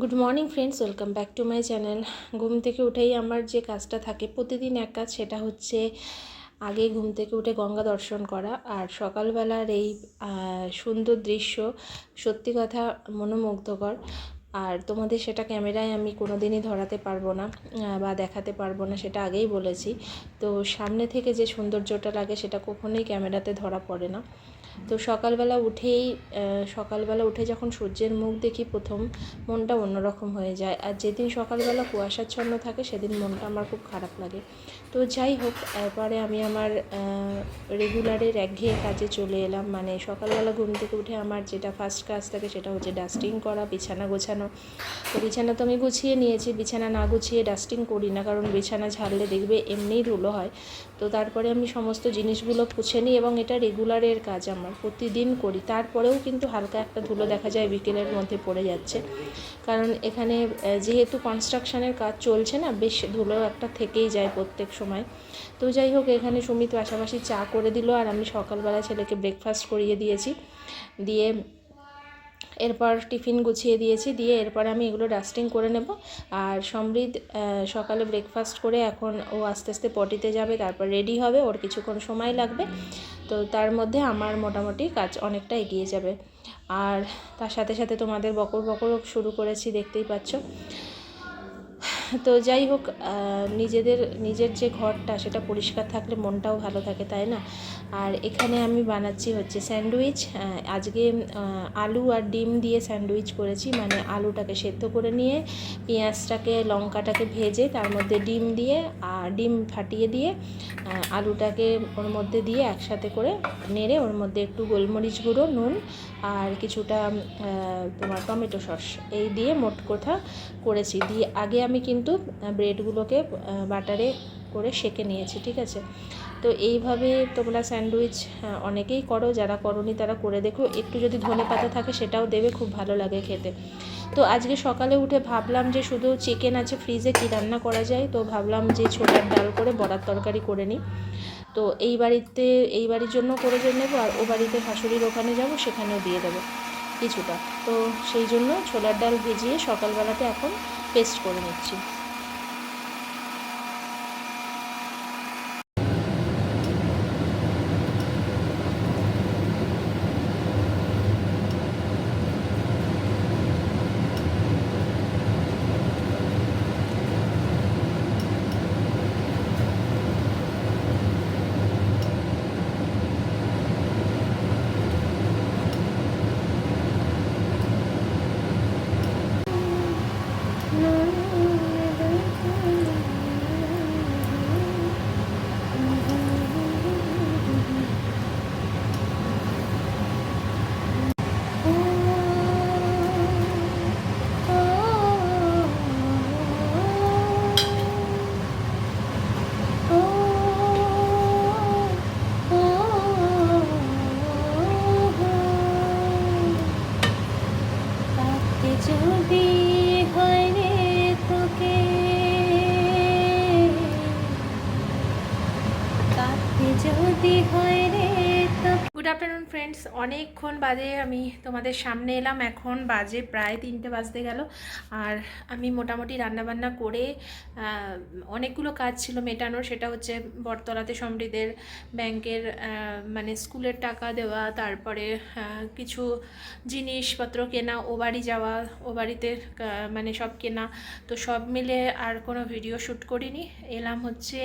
Good morning friends welcome back to my channel ঘুম থেকে উঠেই আমার যে কাজটা থাকে, প্রতিদিন এক কাজ, সেটা হচ্ছে আগে ঘুম থেকে উঠে গঙ্গা দর্শন করা। আর সকালবেলার এই সুন্দর দৃশ্য সত্যি কথা মনোমুগ্ধকর। আর তোমাদের সেটা ক্যামেরায় আমি কোনোদিনই ধরাতে পারব না বা দেখাতে পারব না, সেটা আগেই বলেছি। তো সামনে থেকে যে সৌন্দর্যটা লাগে, সেটা কখনোই ক্যামেরাতে ধরা পড়ে না। তো সকালবেলা উঠেই সকালবেলা উঠে যখন সূর্যের মুখ দেখি প্রথম, মনটা অন্যরকম হয়ে যায়। আর যেদিন সকালবেলা কুয়াশাচ্ছন্ন থাকে, সেদিন মনটা আমার খুব খারাপ লাগে। তো যাই হোক, এরপরে আমি আমার রেগুলারের একঘেয়ে কাজে চলে এলাম। মানে সকালবেলা ঘুম থেকে উঠে আমার যেটা ফার্স্ট কাজ থাকে, সেটা হচ্ছে ডাস্টিং করা, বিছানা গোছানো। তো বিছানা তো আমি গুছিয়ে নিয়েছি, বিছানা না গুছিয়ে ডাস্টিং করি না, কারণ বিছানা ঝাড়লে দেখবে এমনিই ধুলো হয়। তো তারপরে আমি সমস্ত জিনিসগুলো পুছে নিই এবং এটা রেগুলারের কাজ আমার, প্রতিদিন করি। তারপরেও কিন্তু হালকা একটা ধুলো দেখা যায় বিকেলের মধ্যে পড়ে যাচ্ছে। কারণ এখানে যেহেতু কনস্ট্রাকশনের কাজ চলছে না, বেশ ধুলো একটা থেকেই যায় প্রত্যেক সময়। তো যাই হোক, এখানে সুমিত পাশাপাশি চা করে দিল আর আমি সকালবেলা ছেলেকে ব্রেকফাস্ট করিয়ে দিয়েছি। দিয়ে এরপর টিফিন গুছিয়ে দিয়েছি, দিয়ে এরপর আমি এগুলো ডাস্টিং করে নেব। আর সমৃদ্ধ সকালে ব্রেকফাস্ট করে এখন ও আস্তে আস্তে পটিতে যাবে, তারপর রেডি হবে, ওর কিছুক্ষণ সময় লাগবে। তো তার মধ্যে আমার মোটামুটি কাজ অনেকটা এগিয়ে যাবে। আর তার সাথে সাথে তোমাদের বকর বকর শুরু করেছি, দেখতেই পাচ্ছ। তো যাই হোক নিজেদের, নিজের যে ঘরটা সেটা পরিষ্কার থাকলে মনটাও ভালো থাকে, তাই না? আর এখানে আমি বানাচ্ছি হচ্ছে স্যান্ডউইচ আজকে আলু আর ডিম দিয়ে স্যান্ডউইচ করেছি মানে আলুটাকে সেদ্ধ করে নিয়ে, পেঁয়াজটাকে, লঙ্কাটাকে ভেজে তার মধ্যে ডিম দিয়ে আর ডিম ফাটিয়ে দিয়ে আলুটাকে ওর মধ্যে দিয়ে একসাথে করে নেড়ে, ওর মধ্যে একটু গোলমরিচ গুঁড়ো, নুন আর কিছুটা তোমার টমেটো সস, এই দিয়ে মোট কথা করেছি। দিয়ে আগে আমি কিন্তু ব্রেডগুলোকে বাটারে করে সেকে নিয়েছি, ঠিক আছে? তো এইভাবে তোমরা স্যান্ডউইচ অনেকেই করো, যারা করনি তারা করে দেখো। একটু যদি ধনে পাতা থাকে সেটাও দেবে, খুব ভালো লাগে খেতে। তো আজকে সকালে উঠে ভাবলাম যে শুধু চিকেন আছে ফ্রিজে কী রান্না করা যায়? তো ভাবলাম যে ছোলার ডাল করে বড়ার তরকারি করে নিই। তো এই বাড়িতে, এই বাড়ির জন্য করে যে নেব আর ও বাড়িতে শাশুড়ির ওখানে যাব, সেখানেও দিয়ে দেবো কিছুটা। তো সেই জন্য ছোলার ডাল ভিজিয়ে সকালবেলাতে এখন পেস্ট করে নিচ্ছি। আফটারনুন ফ্রেন্ডস অনেকক্ষণ বাজে আমি তোমাদের সামনে এলাম। এখন বাজে প্রায় তিনটে বাজতে গেল। আর আমি মোটামুটি রান্নাবান্না করে অনেকগুলো কাজ ছিল মেটানোর। সেটা হচ্ছে বটতলাতে সমৃদ্ধের ব্যাংকের মানে স্কুলের টাকা দেওয়া, তারপরে কিছু জিনিসপত্র কেনা, ও বাড়ি যাওয়া, ও বাড়িতে মানে সব কেনা। তো সব মিলে আর কোনো ভিডিও শ্যুট করিনি। এলাম হচ্ছে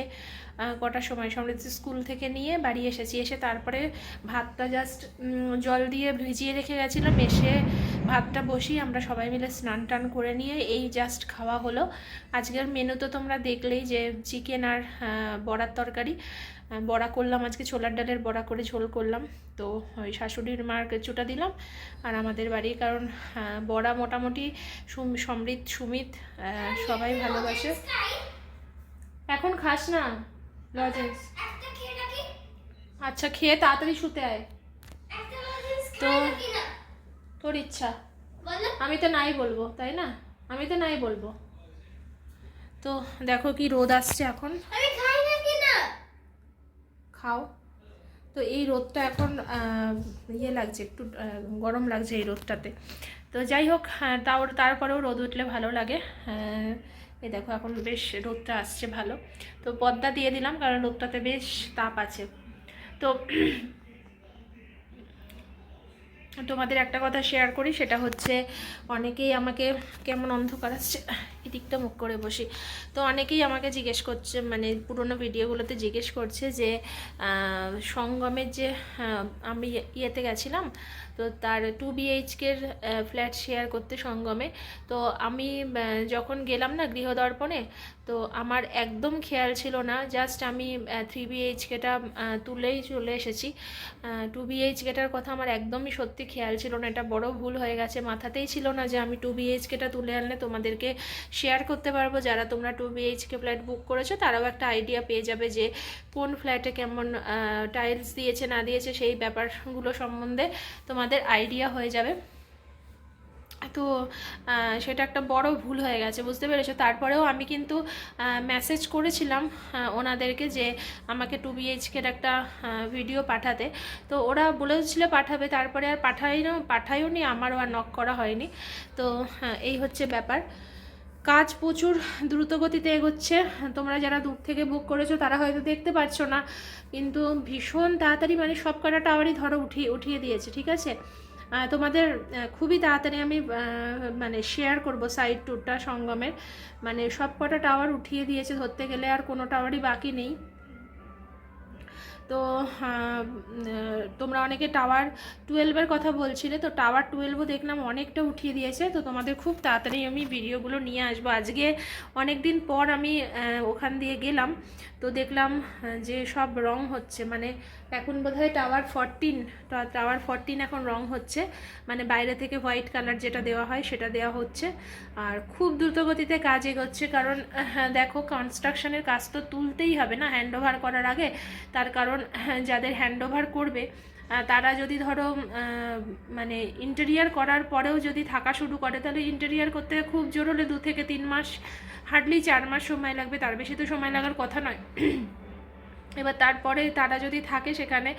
কটার সময়, সমৃদ্ধ স্কুল থেকে নিয়ে বাড়ি এসেছি। এসে তারপরে ভাতটা জাস্ট জল দিয়ে ভিজিয়ে রেখে গেছিলাম। এসে ভাতটা বসিয়ে আমরা সবাই মিলে স্নান টান করে নিয়ে এই জাস্ট খাওয়া হলো। আজকের মেনু তো তোমরা দেখলেই যে চিকেন আর বড়ার তরকারি। বড়া করলাম, আজকে ছোলার ডালের বড়া করে ঝোল করলাম। তো ওই শাশুড়ির মার কিছুটা দিলাম। আর আমাদের বাড়ির, কারণ বড়া মোটামুটি সুম- সমৃদ্ধ, সুমিত সবাই ভালোবাসে। এখন খাস না? লজেন্স আচ্ছা খেয়ে তাড়াতাড়ি শুতে আয়। তো তোর ইচ্ছা। আমি তো নাই বলব তাই না? আমি তো নাই বলব। তো দেখো কি রোদ আসছে এখন। খাও। তো এই রোদটা এখন ইয়ে লাগছে একটু গরম লাগছে এই রোদটাতে। তো যাই হোক হ্যাঁ, তাও তারপরেও রোদ উঠলে ভালো লাগে। এই দেখো, এখন বেশ রোদটা আসছে, ভালো। তো পর্দা দিয়ে দিলাম, কারণ রোদটাতে বেশ তাপ আছে। তো তোমাদের একটা কথা শেয়ার করি, সেটা হচ্ছে অনেকেই আমাকে, কেমন অন্ধকার আসছে, এদিকটা মুখ করে বসি। তো অনেকেই আমাকে জিজ্ঞেস করছে মানে পুরোনো ভিডিওগুলোতে জিজ্ঞেস করছে যে সঙ্গমের যে আমি ইয়েতে গেছিলাম তো তার টু বিএইচকের ফ্ল্যাট শেয়ার করতে সঙ্গমে। তো আমি যখন গেলাম না গৃহদর্পণে, তো আমার একদম খেয়াল ছিল না জাস্ট আমি থ্রি বিএইচকেটা তুলেই চলে এসেছি। টু বিএইচকেটার কথা আমার একদমই সত্যি খেয়াল ছিল না, এটা বড় ভুল হয়ে গেছে, মাথাতেই ছিল না যে আমি টু বিএইচকেটা তুলে আনলে তোমাদেরকে শেয়ার করতে পারব। যারা তোমরা টু বিএইচকে ফ্ল্যাট বুক করেছ, তারাও একটা আইডিয়া পেয়ে যাবে যে কোন ফ্ল্যাটে কেমন টাইলস দিয়েছে, না দিয়েছে, সেই ব্যাপারগুলো সম্বন্ধে তোমাদের আইডিয়া হয়ে যাবে। তো সেটা একটা বড় ভুল হয়ে গেছে বুঝতে পেরেছ? তারপরেও আমি কিন্তু মেসেজ করেছিলাম ওনাদেরকে যে আমাকে টু বিএইচকের একটা ভিডিও পাঠাতে। তো ওরা বলেছিল পাঠাবে তারপরে আর পাঠাইও পাঠাইও নি আমারও আর নক করা হয়নি। তো হ্যাঁ, এই হচ্ছে ব্যাপার। কাজ প্রচুর দ্রুতগতিতে এগোচ্ছে। তোমরা যারা দূর থেকে বুক করেছ, তারা হয়তো দেখতে পাচ্ছ না, কিন্তু ভীষণ তাড়াতাড়ি মানে সব কটা টাওয়ারই ধরো উঠিয়ে উঠিয়ে দিয়েছে, ঠিক আছে? তোমাদের খুবই তাড়াতাড়ি আমি মানে শেয়ার করব সাইড ট্যুরটা সঙ্গমের। মানে সব কটা টাওয়ার উঠিয়ে দিয়েছে ধরতে গেলে, আর কোনো টাওয়ারই বাকি নেই। তো তোমরা অনেকে টাওয়ার টুয়েলভের কথা বলছিলে, তো টাওয়ার টুয়েলভও দেখলাম অনেকটা উঠিয়ে দিয়েছে, তো তোমাদের খুব তাড়াতাড়ি আমি ভিডিওগুলো নিয়ে আসব। আজকে অনেক দিন পর আমি ওখান দিয়ে গেলাম, তো দেখলাম যে সব রং হচ্ছে মানে এখন বোধহয় টাওয়ার ফরটিন টাওয়ার ফরটিন এখন রং হচ্ছে। মানে বাইরে থেকে হোয়াইট কালার যেটা দেওয়া হয় সেটা দেওয়া হচ্ছে। আর খুব দ্রুতগতিতে কাজ এগোচ্ছে কারণ হ্যাঁ, দেখো কনস্ট্রাকশনের কাজ তো তুলতেই হবে না হ্যান্ড ওভার করার আগে। তার কারণ হ্যাঁ, যাদের হ্যান্ড ওভার করবে তারা যদি ধরো মানে ইন্টেরিয়ার করার পরেও যদি থাকা শুরু করে তাহলে ইন্টেরিয়ার করতে খুব জোর হলে দু থেকে তিন মাস হার্ডলি চার মাস সময় লাগবে। তার বেশি তো সময় লাগার কথা নয়। এবার তারপরে তারা যদি থাকে সেখানে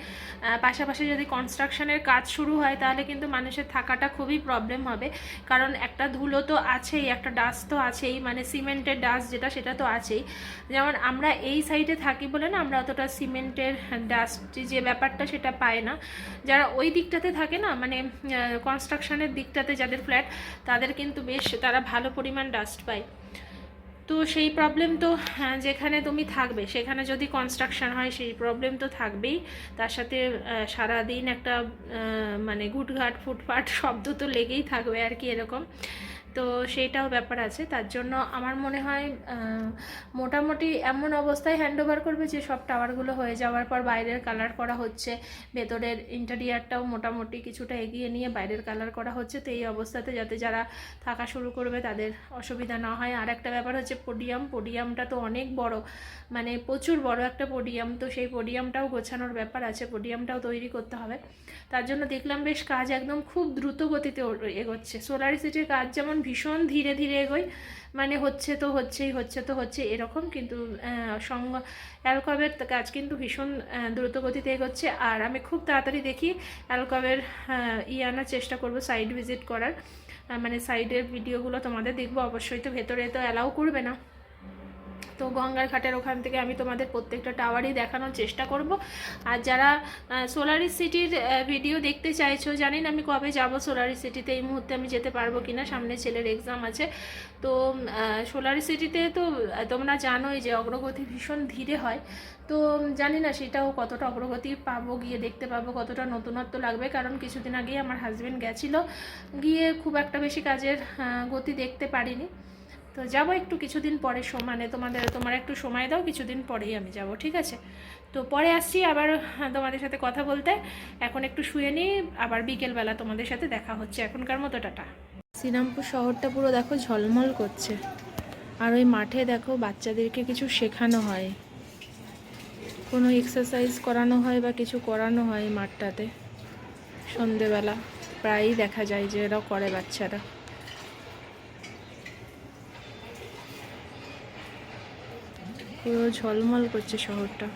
পাশাপাশি যদি কনস্ট্রাকশনের কাজ শুরু হয় তাহলে কিন্তু মানুষের থাকাটা খুবই প্রবলেম হবে। কারণ একটা ধুলো তো আছেই, একটা ডাস্ট তো আছেই মানে সিমেন্টের ডাস্ট যেটা সেটা তো আছেই। যেমন আমরা এই সাইডে থাকি বলে না, আমরা অতটা সিমেন্টের ডাস্ট যে ব্যাপারটা সেটা পাই না। যারা ওই দিকটাতে থাকে না মানে কনস্ট্রাকশনের দিকটাতে যাদের ফ্ল্যাট তাদের কিন্তু বেশ তারা ভালো পরিমাণ ডাস্ট পায়। তো সেই প্রবলেম তো হ্যাঁ, যেখানে তুমি থাকবে সেখানে যদি কনস্ট্রাকশন হয় সেই প্রবলেম তো থাকবেই। তার সাথে সারাদিন একটা মানে গুটঘাট ফুটফাট শব্দ তো লেগেই থাকবে আর কি এরকম। তো সেইটাও ব্যাপার আছে। তার জন্য আমার মনে হয় মোটামুটি এমন অবস্থায় হ্যান্ড ওভার করবে যে সব টাওয়ারগুলো হয়ে যাওয়ার পর বাইরের কালার করা হচ্ছে। ভেতরের ইন্টেরিয়ারটাও মোটামুটি কিছুটা এগিয়ে নিয়ে বাইরের কালার করা হচ্ছে। তো এই অবস্থাতে যাতে যারা থাকা শুরু করবে তাদের অসুবিধা না হয়। আর একটা ব্যাপার হচ্ছে পোডিয়াম পোডিয়ামটা তো অনেক বড়। মানে প্রচুর বড় একটা পোডিয়াম তো সেই পোডিয়ামটাও গোছানোর ব্যাপার আছে। পোডিয়ামটাও তৈরি করতে হবে। তার জন্য দেখলাম বেশ কাজ একদম খুব দ্রুত গতিতে এগোচ্ছে। সোলার সিটির কাজ যেমন ভীষণ ধীরে ধীরে এগোই। মানে হচ্ছে তো হচ্ছেই, হচ্ছে তো হচ্ছে এরকম কিন্তু সঙ্গ অ্যালকবের কাজ কিন্তু ভীষণ দ্রুতগতিতে দ্রুত গতিতে এগোচ্ছে। আর আমি খুব তাড়াতাড়ি দেখি অ্যালকবের ই আনার চেষ্টা করব সাইড ভিজিট করার। মানে সাইডের ভিডিওগুলো তোমাদের দেখব, অবশ্যই তো ভেতরে তো অ্যালাউ করবে না। তো গঙ্গার ঘাটের ওখান থেকে আমি তোমাদের প্রত্যেকটা টাওয়ারই দেখানোর চেষ্টা করব। আর যারা সোলারি সিটির ভিডিও দেখতে চাইছো জানি না আমি কবে যাব সোলারি সিটিতে এই মুহূর্তে আমি যেতে পারব কি না সামনে ছেলের এক্সাম আছে। তো সোলারি সিটিতে তো তোমরা জানোই যে অগ্রগতি ভীষণ ধীরে হয়। তো জানি না সেটাও কতটা অগ্রগতি পাবো, গিয়ে দেখতে পাবো, কতটা নতুনত্ব লাগবে। কারণ কিছুদিন আগেই আমার হাজব্যান্ড গেছিল। গিয়ে খুব একটা বেশি কাজের গতি দেখতে পারিনি। তো যাব একটু কিছুদিন পরে মানে তোমাদের তোমার একটু সময় দাও কিছুদিন পরেই আমি যাব ঠিক আছে? তো পরে আসছি আবার হ্যাঁ, তোমাদের সাথে কথা বলতে। এখন একটু শুয়ে নিই আবার বিকেলবেলা তোমাদের সাথে দেখা হচ্ছে। এখনকার মতো টাটা। শ্রীরামপুর শহরটা পুরো দেখো ঝলমল করছে। আর ওই মাঠে দেখো বাচ্চাদেরকে কিছু শেখানো হয়। কোনো এক্সারসাইজ করানো হয় বা কিছু করানো হয় মাঠটাতে। সন্ধেবেলা প্রায়ই দেখা যায় যে এরাও করে বাচ্চারা। পুরো ঝলমল করছে শহরটা।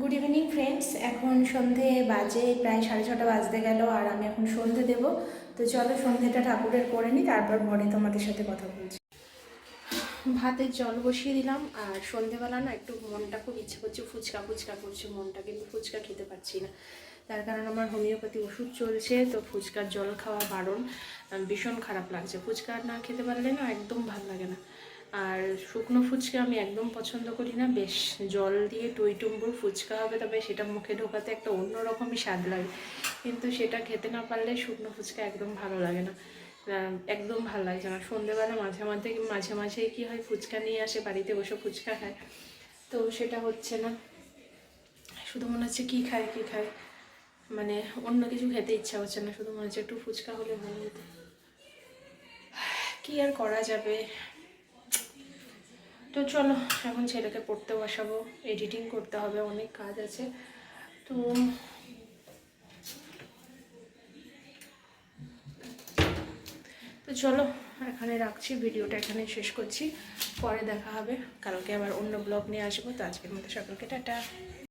গুড ইভিনিং ফ্রেন্ডস এখন সন্ধে বাজে, প্রায় সাড়ে ছটা বাজতে গেল, আর আমি এখন সন্ধে দেব। তো চলো সন্ধেটা ঠাকুরের করে নিই, তারপর পরে তোমাদের সাথে কথা বলছি। ভাতের জল বসিয়ে দিলাম, আর সন্ধেবেলা না একটু মনটা খুব ইচ্ছে করছে, ফুচকা ফুচকা করছে, মনটা কিন্তু ফুচকা খেতে পারছি না। তার কারণ আমার হোমিওপ্যাথি ওষুধ চলছে, তো ফুচকার জল খাওয়া বারণ ভীষণ খারাপ লাগছে। ফুচকা না খেতে পারলে না একদম ভালো লাগে না। আর শুকনো ফুচকা আমি একদম পছন্দ করি না, বেশ জল দিয়ে টই টুম্বুর ফুচকা হবে, তবে সেটা মুখে ঢোকাতে একটা অন্যরকমই স্বাদ লাগে। কিন্তু সেটা খেতে না পারলে শুকনো ফুচকা একদম ভালো লাগে না। একদম ভালো লাগছে না। সন্ধেবেলা মাঝে মাঝে মাঝে মাঝে কি হয়, ফুচকা নিয়ে আসে, বাড়িতে বসে ফুচকা খায়। তো সেটা হচ্ছে না। শুধু মনে হচ্ছে কী খায় কী খায়। মানে অন্য কিছু খেতে ইচ্ছা হচ্ছে না। শুধু মনে হচ্ছে একটু ফুচকা হলে ভালো হতো। কী আর করা যাবে? তো চলো, এখন ছেলেকে পড়তে বসাবো। এডিটিং করতে হবে, অনেক কাজ আছে। তো তো চলো, এখানে রাখছি, ভিডিওটা এখানে শেষ করছি। পরে দেখা হবে। কালকে আবার অন্য ব্লগ নিয়ে আসব। তো আজকের মতো সকলকে টাটা।